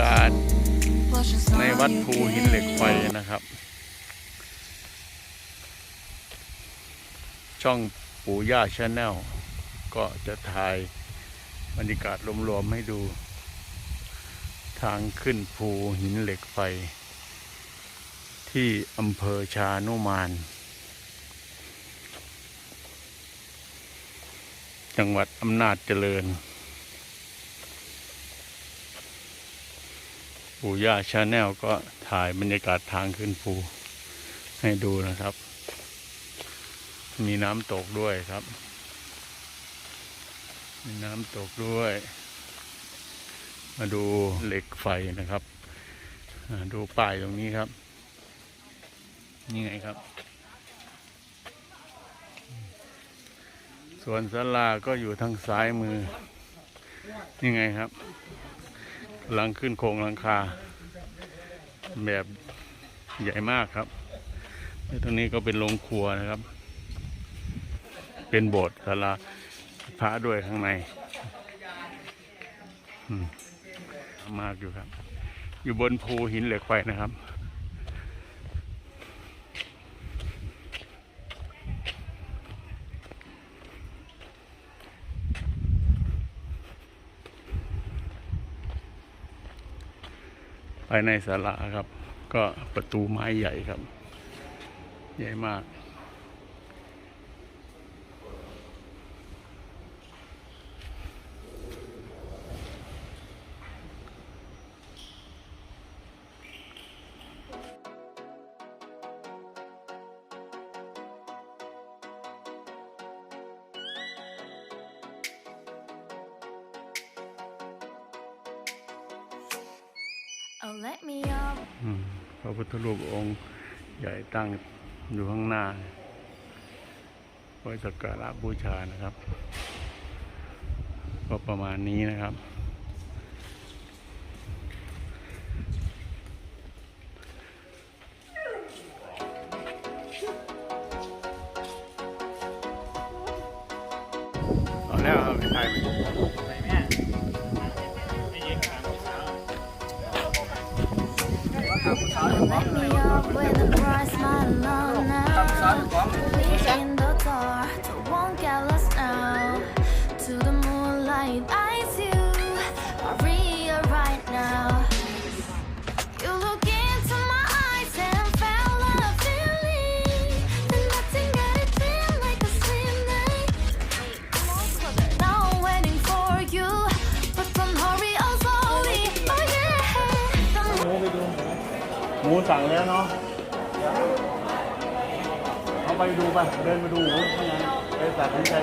ากาศ blush and ใน smile วัด you ภูหินเหล็กไฟ give. นะครับ ช่องปู่ย่าชาแนลก็จะถ่ายบรรยากาศรวมๆให้ดู ทางขึ้นภูหินเหล็กไฟ ที่อำเภอชานุมาน จังหวัดอำนาจเจริญ ปู่ย่าชาแนลก็ถ่ายบรรยากาศทางขึ้นภูให้ดูนะครับ มีน้ำตกด้วยครับ มีน้ำตกด้วย มาดูเหล็กไฟนะครับดูป้ายตรงนี้ครับ นี่ไงครับ ส่วนศาลาก็อยู่ทางซ้ายมือ นี่ไงครับ หลังขึ้นโครงหลังคา แบบใหญ่มากครับแล้วตรงนี้ก็เป็นโรงครัวนะครับ เป็นโบสถ์ศาลาพระด้วยข้างในอืมมากอยู่ครับ อยู่บนภูหินเหล็กไฟนะครับ ภายในศาลาครับ ก็ประตูไม้ใหญ่ครับ ใหญ่มาก พระพุทธรูปองค์ใหญ่ตั้งอยู่ข้างหน้าไว้สักการะบูชานะครับ ก็ประมาณนี้นะครับ ปดูไปเดินมาดูหมูที่ไหนไปตัดสินใจ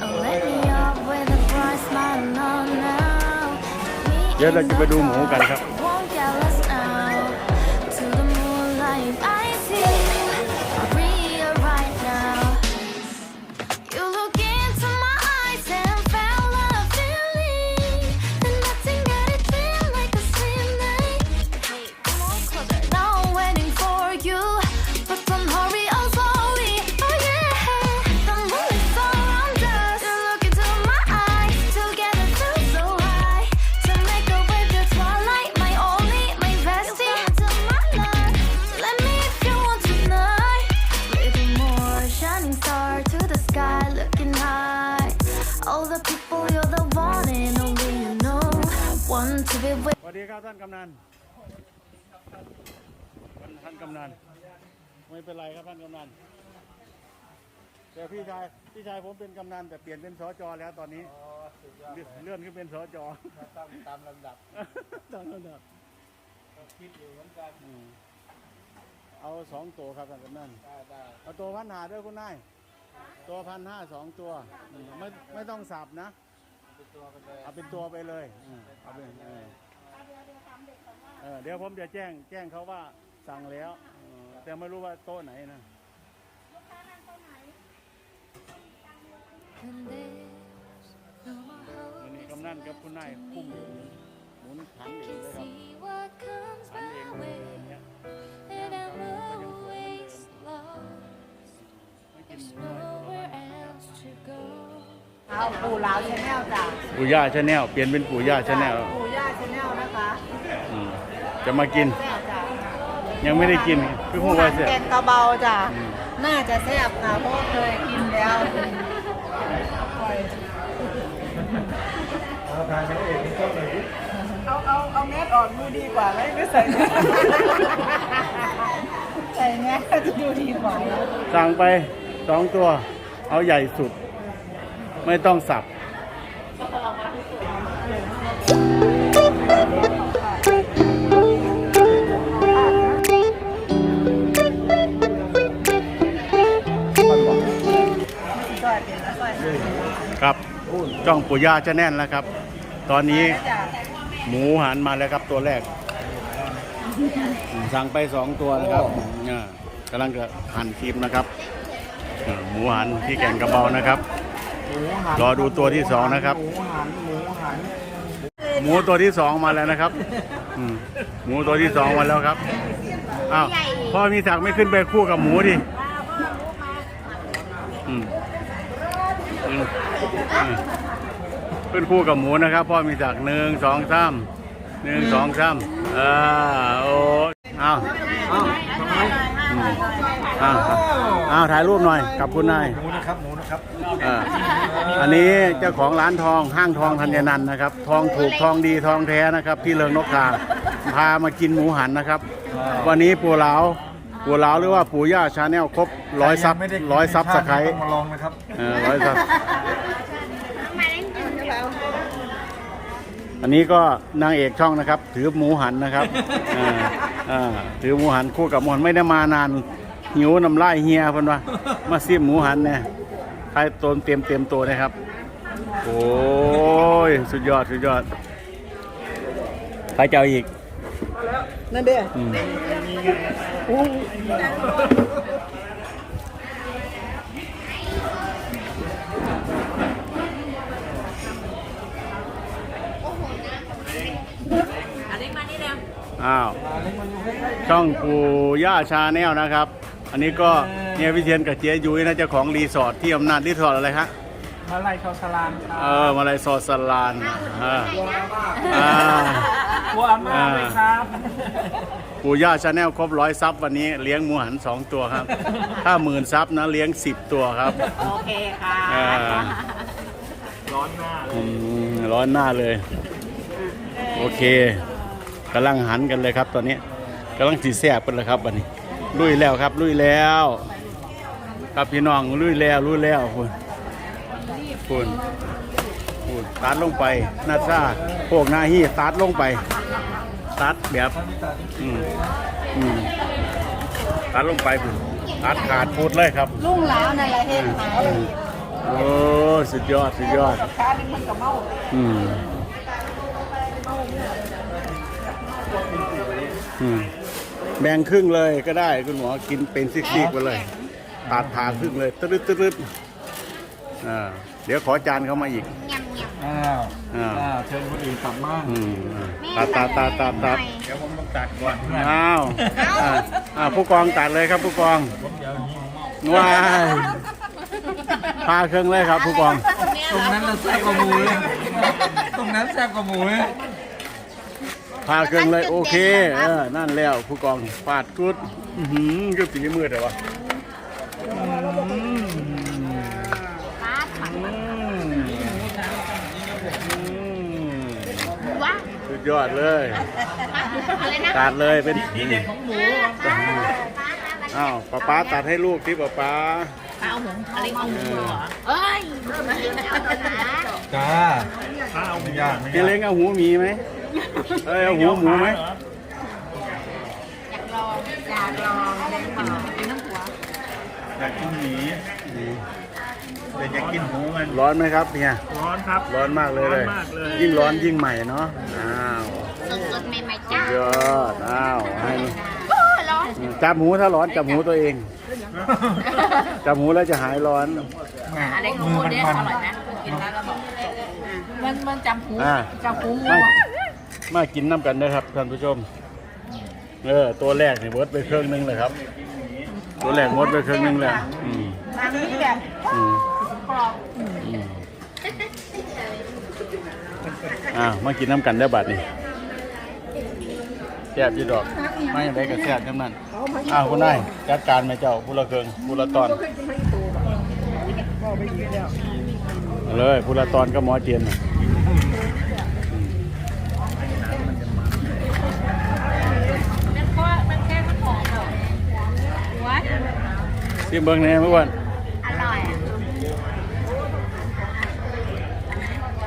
Oh, let me up with a bright smile on now. Me เดี๋ยวเราจะไปดูหมูกันครับ ครับท่านกำนันท่านกำนันไม่เป็นไรครับท่านกำนันแต่พี่ชายพี่ชายผมเป็นกำนันแต่เปลี่ยนเป็นสจแล้วตอนนี้เลื่อนขึ้นเป็นสจตามตามลำดับตามลำดับก็คิดอยู่เหมือนกันอืมอเอาสองตัวครับท่านกำนันได้ได้เอาตัวพันหาด้วยคุณนายตัวพันห้าสองตัวอืมไม่ไม่ต้องสับนะเป็นตัวกันเลยเอาเป็นตัวไปเลยอืมเอาเป็นเออเออเดี๋ยวผมจะแจ้งแจ้งเขาว่าสั่งแล้วเออแต่ไม่รู้ว่าโต๊ะไหนนะ And there's no more hope วันนี้กำนันกับคุณนายคุ้มหมุนขัน I เอง can เลยครับ see what comes ขันเอง my เลย way เนี่ย And I'm always lost ไม่กิน There's หมูน้อย nowhere else to go เอาปู่ลาวชาแนลจ้ะปู่ย่าชาแนลเปลี่ยนเป็นปู่ย่าชาแนลปู่ย่าชาแนลนะคะ อืม จะมากินแซ่บจ้ะยังไม่ได้กินคือพูดว่าเสีย แกงกระเบาจ้ะน่าจะแซ่บค่ะเพราะว่าเคยกินแล้วเอาทานน้องเอกนี่ก็เลยเอาเอาเอาแมสออกดูดีกว่าไหมไม่ใส่แมสใส่แมสก็จะดูดีกว่าสั่งไปสองตัว เอาใหญ่สุด ไม่ต้องสับ จ้องปูย่าจะแน่นแล้วครับ ตอนนี้หมูหันมาแล้วครับตัวแรก สั่งไปสองตัวนะครับกำลังจะหั่นครีมนะครับ หมูหันที่แก่งกระเบานะครับ รอดูตัวที่สองนะครับ หมูตัวที่สองมาแล้วนะครับหมูตัวที่สองมาแล้วครับอ้าวพ่อมีศักไม่ขึ้นไปคู่กับหมูดิอืมอืมอืม ขึ้นคู่กับหมูนะครับ พ่อมีศักดิ์หนึ่งสองสามหนึ่งสองสามอ่าโอ้อ้าวอ้าวทำไมอืมอ้าวอ้าวถ่ายรูปหน่อยกับคุณนายหมูนะครับหมูนะครับอ่าอันนี้เจ้าของร้านทองห้างทองธัญนันท์นะครับ ทองถูกทองดีทองแท้นะครับ ที่เริงนกกาพามากินหมูหันนะครับ วันนี้ปู่เหลาปู่เหลาหรือว่าปู่ย่าชาแนลครบร้อยซับไม่ได้กินร้อยซับสไครต้องมาลองนะครับเออร้อยซับ อันนี้ก็นางเอกช่องนะครับ ถือหมูหันนะครับอ่าอ่าถือหมูหันคู่กับหมูหันไม่ได้มานานหิวน้ำลายเฮียเพิ่นว่ามาซิมหมูหันเนี่ยใครตนเตรียมเตรียมตัวนะครับ โอ้ยสุดยอดสุดยอดใครจะเอาอีกนั่นเด้อ อืมอ้าวช่องปู่ย่าชาแนลนะครับ อันนี้ก็เนี่ยพิเชียนกับเจ๊ยุ้ยนะเจ้าของรีสอร์ทที่อำนาจรีสอร์ทอะไรฮะมาไล่ชาวสลานเออมาลายซอสลานอ่าอ่าบัวอาม่าเลยครับปู่ย่าชาแนลครบร้อยซับวันนี้เลี้ยงหมูหันสองตัวครับ ถ้าหมื่นซับนะเลี้ยงสิบตัวครับ โอเคค่ะอ่าร้อนหน้าอืมร้อนหน้าเลย โอเค กำลังหันกันเลยครับ ตอนนี้กำลังสีแสบกันเลยครับวันนี้ ลุยแล้วครับ ลุยแล้ว ครับพี่น้องลุยแล้วลุยแล้วคุณคุณคุณตัดลงไปหน้าซ่าพวกหน้าฮี้ตัดลงไป ตัดแบบอืมอืมตัดลงไปคุณตัดขาดพูดเลยครับลุงหลาวนั่นแหละเฮ็ดหายโอ้สุดยอดสุดยอดค้านี่มันก็เมาอืม อืมแบ่งครึ่งเลยก็ได้คุณหมอกินเป็นซิกๆไปเลยตัดผ่าครึ่งเลยตึ๊ดตึ๊ดตึ๊ดอ่าเดี๋ยวขอจานเข้ามาอีกอ้าวอ้าวอ้าวเชิญคนอื่นตัดบ้างอืมตัดตัดตัดตัดตัดเดี๋ยวผมต้องตัดก่อนเพื่อนอ้าวอ่าอ่าผู้กองตัดเลยครับผู้กองผมเดี๋ยวนี้ว้ายพาเครื่องเลยครับ ผู้กอง ตรงนั้นเราแซ่บกว่าหมูเลยตรงนั้นแซ่บกว่าหมูเลย พาเครื่องเลยโอเคเออนั่นแล้วผู้กองปาดกุดอื้อหือก็สีมืดเลยวะสุดยอดเลยตัดเลยเป็นของหมูอ้าวป้าป้าตัดให้ลูกที่ป้าป้าเอาหมูอะไรเอาหมูเหรอเอ้ยจ้าข้าวไม่ยากไม่พี่ยากเล้งเอาหูหมีไหม เอ้ยเอาหูหมูไหมอยากลองจ้ะากลองเลยค่ะกินน้ำหัวอยากกินหมีแต่อยากกินหมูมันร้อนไหมครับเนี่ยร้อนครับร้อนมากเลยร้เลอนยมากเลยยิ่งร้อนยิ่งใหม่เนาะอ้าวสดๆใหม่ๆจ้ายอดอ้าวให้จับหูถ้าร้อนจับหูตัวเองจับหูแล้วจะหายร้อนอะไรของคุณเนี่ยอร่อยนะกินแล้วก็บอกมันมันจำหูอ่าจำหูมา มากินน้ำกันนะครับท่านผู้ชม เออตัวแรกนี่มดไปเครื่องหนึงเลยครับ ตัวแรกมดไปเครื่องหนึงเลยอืมอันนี้แบบอืมอืมอ่ามากินน้ำกันได้อบัดนี่แซ่บยี่ดอกไม่ได้ก็แซ่บทั้งนั้นอ้าวคุณนายจัดการไหมเจ้าผู้ละเครื่องผู้ละตอน เอาเลยผู้ละตอนก็หมอเจียนน่ะ มันแค่มันหอมเหรอวัด ซิมเบิ้งแหน่เมื่อวันอร่อย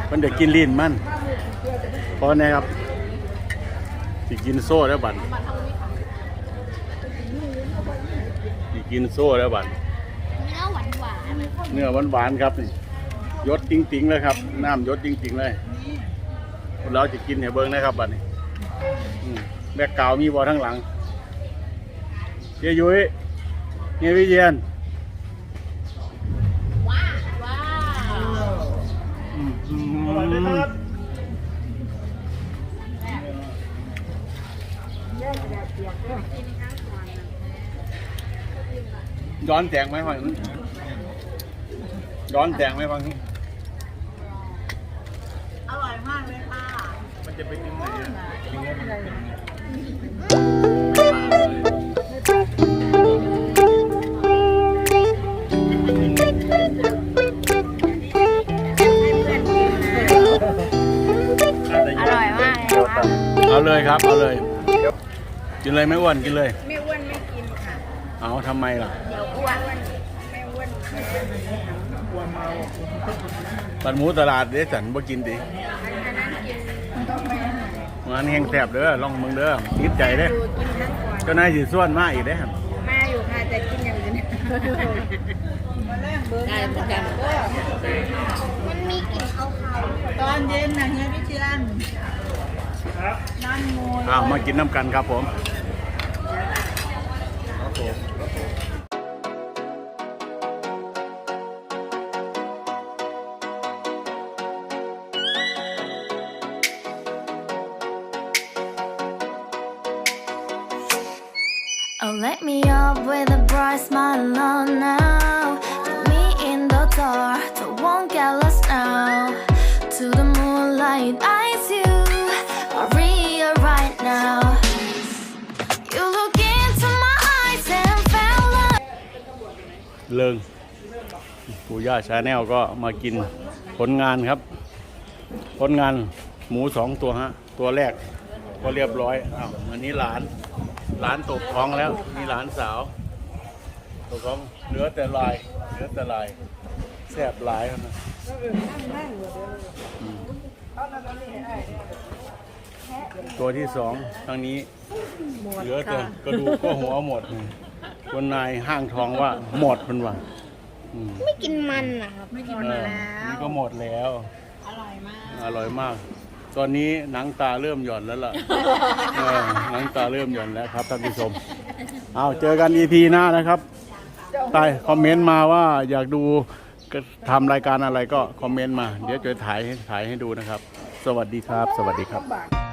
มันเด็กกินลิ้นมันพอแน่ครับสิกินโซ่แล้วบัดสิกินโซ่แล้วบัดเนื้อหวานหวานเนื้อหวานๆครับนี่ยศจริงๆเลยครับน้ำยศจริงๆเลยเราจะกินให้เบิ้งนะครับบัดนี้อืมแบกกาวมีบอทั้งหลังเยยุ้ย เฮียวิเชียนว้าวว้าวอืมอืมอร่อยไหมครับย้อนแสงไหมฟังนู้นย้อนแสงไหมฟังนู้นอร่อยมากเลยค่ะ มันจะเป็นยังไงอะ เอาเลยครับ เอาเลย กินเลยไม่อ้วนกินเลย ไม่อ้วนไม่กินค่ะ เอาทำไมล่ะ เดี๋ยวอ้วนไม่อ้วนปันหมูตลาดเดสันบ่กินดิอันนั้นกินต้องไปอาหารงานแห้งแสบเด้อลองมึงเด้อติดใจเด้อดูกินทั้งวันเจ้านายสิส่วนมาอีกเด้อมาอยู่ค่ะแต่กินอย่างอื่นได้เหมือนกันมันมีกลิ่นขาวตอนเย็นนะเฮียพี่เชียนครับนั่นโมย อ้าวมากินน้ำกันครับผม เลิงปู่ย่าชาแนลก็มากินผลงานครับ ผลงานหมูสองตัวฮะ ตัวแรกก็เรียบร้อยอ้าวอันนี้หลาน หลานตกท้องแล้วนี่หลานสาวตกท้องเหลือแต่ลายเหลือแต่ลายแสบหลายนะตัวที่สองทางนี้เหลือแต่กระดูกก็หัวหมด คนนายห้างทองว่าหมดมันว่าอืมไม่กินมันนะครับไม่กินเอมาอแล้วนี่ก็หมดแล้ว อร่อยมากอร่อยมาก ตอนนี้หนังตาเริ่มหย่อนแล้วล่ะเออหนังตาเริ่มหย่อนแล้วครับท่านผู้ชม เอาเจอกัน EP หน้านะครับ ใต้คอมเมนต์มาว่าอยากดูทำรายการอะไรก็คอมเมนต์มา เดี๋ยวจะถ่ายให้ถ่ายให้ดูนะครับ สวัสดีครับ สวัสดีครับบาท